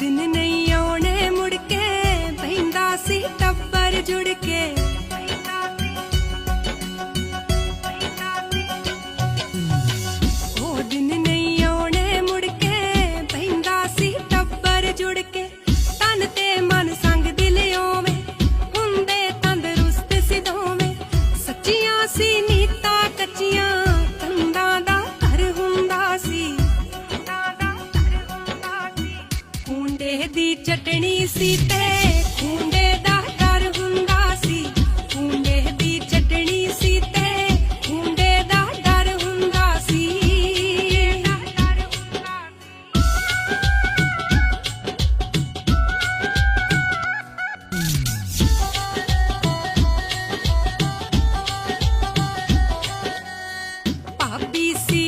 दिन ने ਖੁੰਡੇ ਦੀ ਚਟਣੀ ਸੀ ਤੇ ਖੁੰਡੇ ਦਾ ਡਰ ਹੁੰਦਾ ਸੀ ਖੁੰਡੇ ਦੀ ਚਟਣੀ ਸੀ ਤੇ ਖੁੰਡੇ ਦਾ ਡਰ ਹੁੰਦਾ ਸੀ ਭਾਬੀ ਸੀ